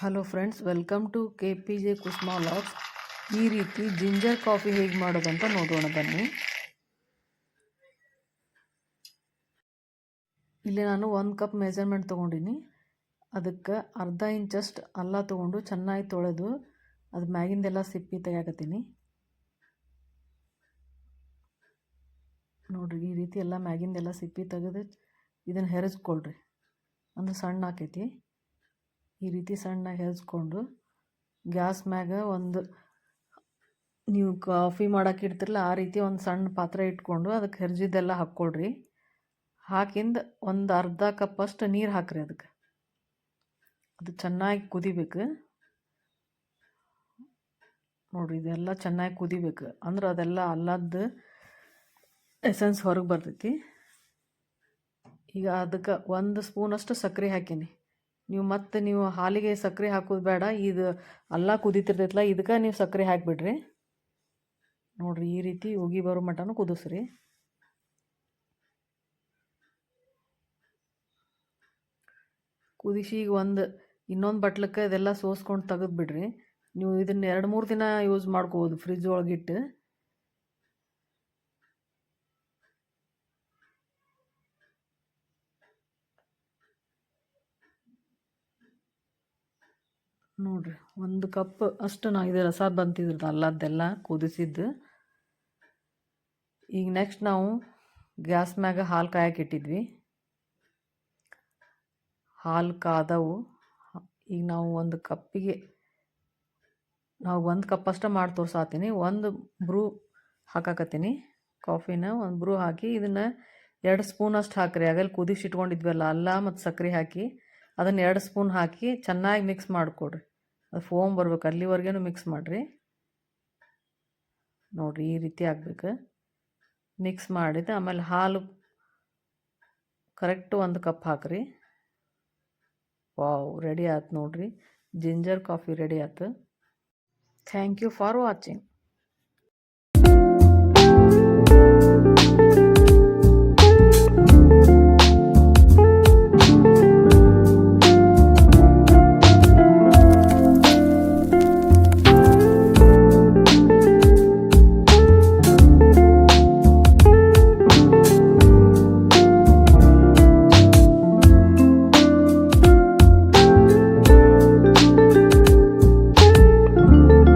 Hello friends welcome to K P J Kusma ಈ ರೀತಿ ginger coffee ಹೇಗೆ ಮಾಡೋದಂತ ನೋಡೋಣ, ಬನ್ನಿ. ಇಲ್ಲಿ ನಾನು ಒಂದು ಕಪ್ ಮೆಜರ್ಮೆಂಟ್ ತೊಗೊಂಡಿನಿ. ಅದಕ್ಕೆ ಅರ್ಧ ಇಂಚಷ್ಟು ಅಲ್ಲ ತೊಗೊಂಡು ಚೆನ್ನಾಗಿ ತೊಳೆದು ಅದು ಮ್ಯಾಗಿಂದೆಲ್ಲ ಸಿಪ್ಪಿ ತೆಗಿಯಾಕತ್ತೀನಿ ನೋಡಿರಿ, ಈ ರೀತಿ ಎಲ್ಲ ಮ್ಯಾಗಿಂದೆಲ್ಲ ಸಿಪ್ಪಿ ತೆಗೆದು ಇದನ್ನು ಹೆರಚ್ಕೊಳ್ರಿ. ಅಂದ್ರೆ ಸಣ್ಣ ಆಕೈತಿ. ಈ ರೀತಿ ಸಣ್ಣಗೆ ಹೆಚ್ಕೊಂಡು ಗ್ಯಾಸ್ ಮ್ಯಾಗ ಒಂದು ನೀವು ಕಾಫಿ ಮಾಡಕ್ಕೆ ಇಡ್ತಿರಲ್ಲ ಆ ರೀತಿ ಒಂದು ಸಣ್ಣ ಪಾತ್ರೆ ಇಟ್ಕೊಂಡು ಅದಕ್ಕೆ ಹೆರ್ಜಿದ್ದೆಲ್ಲ ಹಾಕ್ಕೊಳ್ರಿ ಹಾಕಿಂದ ಒಂದು ಅರ್ಧ ಕಪ್ ಅಷ್ಟು ನೀರು ಹಾಕ್ರಿ ಅದಕ್ಕೆ ಅದು ಚೆನ್ನಾಗಿ ಕುದಿಬೇಕು. ನೋಡಿರಿ ಇದೆಲ್ಲ ಚೆನ್ನಾಗಿ ಕುದಿಬೇಕು. ಅಂದ್ರೆ ಅದೆಲ್ಲ ಅಲ್ಲದ್ದು ಎಸೆನ್ಸ್ ಹೊರಗೆ ಬರ್ತೈತಿ. ಈಗ ಅದಕ್ಕೆ ಒಂದು ಸ್ಪೂನಷ್ಟು ಸಕ್ಕರೆ ಹಾಕೀನಿ. ನೀವು ಮತ್ತೆ ನೀವು ಹಾಲಿಗೆ ಸಕ್ಕರೆ ಹಾಕೋದು ಬೇಡ, ಇದು ಅಲ್ಲ ಕುದೀತಿರ್ತೈತಲ್ಲ, ಇದಕ್ಕೆ ನೀವು ಸಕ್ಕರೆ ಹಾಕಿಬಿಡ್ರಿ. ನೋಡಿರಿ, ಈ ರೀತಿ ಉಗಿ ಬರೋ ಮಟನೂ ಕುದಿಸ್ರಿ. ಕುದಿಸಿ ಈಗ ಒಂದು, ಇನ್ನೊಂದು ಬಟ್ಲಕ್ಕೆ ಇದೆಲ್ಲ ಸೋಸ್ಕೊಂಡು ತೆಗೆದು ಬಿಡ್ರಿ ನೀವು ಇದನ್ನ ಎರಡು ಮೂರು ದಿನ ಯೂಸ್ ಮಾಡ್ಕೋಬೋದು ಫ್ರಿಜ್ ಒಳಗಿಟ್ಟು. ನೋಡಿರಿ, ಒಂದು ಕಪ್ ಅಷ್ಟು ನಾ ಇದು ರಸ ಬಂತಿದ್ರದ್ದು ಅಲ್ಲದ್ದೆಲ್ಲ ಕುದಿಸಿದ್ದು. ಈಗ ನೆಕ್ಸ್ಟ್ ನಾವು ಗ್ಯಾಸ್ ಮ್ಯಾಗ ಹಾಲು ಕಾಯಕ್ಕೆ ಇಟ್ಟಿದ್ವಿ ಹಾಲು ಕಾದವು. ಈಗ ನಾವು ಒಂದು ಕಪ್ಪಿಗೆ, ನಾವು ಒಂದು ಕಪ್ ಅಷ್ಟೇ ಮಾಡಿ ತೋರ್ಸಾತೀನಿ. ಒಂದು ಬ್ರೂ ಹಾಕಾಕತ್ತೀನಿ. ಕಾಫಿನ ಒಂದು ಬ್ರೂ ಹಾಕಿ ಇದನ್ನು ಎರಡು ಸ್ಪೂನ್ ಅಷ್ಟು ಹಾಕ್ರಿ. ಆಗಲ್ಲಿ ಕುದಿಸಿ ಇಟ್ಕೊಂಡಿದ್ವಲ್ಲ, ಅಲ್ಲ ಮತ್ತು ಸಕ್ಕರೆ ಹಾಕಿ ಅದನ್ನು ಎರಡು ಸ್ಪೂನ್ ಹಾಕಿ ಚೆನ್ನಾಗಿ ಮಿಕ್ಸ್ ಮಾಡಿಕೊಡ್ರಿ. ಅದು ಫೋಮ್ ಬರ್ಬೇಕು. ಅಲ್ಲಿವರೆಗೂ ಮಿಕ್ಸ್ ಮಾಡಿರಿ. ನೋಡಿರಿ ಈ ರೀತಿ ಆಗಬೇಕು. ಮಿಕ್ಸ್ ಮಾಡಿದ ಆಮೇಲೆ ಹಾಲು ಕರೆಕ್ಟ್ ಒಂದು ಕಪ್ ಹಾಕ್ರಿ. ವಾವ್ ರೆಡಿ ಆಯ್ತು ನೋಡಿರಿ. ಜಿಂಜರ್ ಕಾಫಿ ರೆಡಿ ಆಯ್ತು ಥ್ಯಾಂಕ್ ಯು ಫಾರ್ ವಾಚಿಂಗ್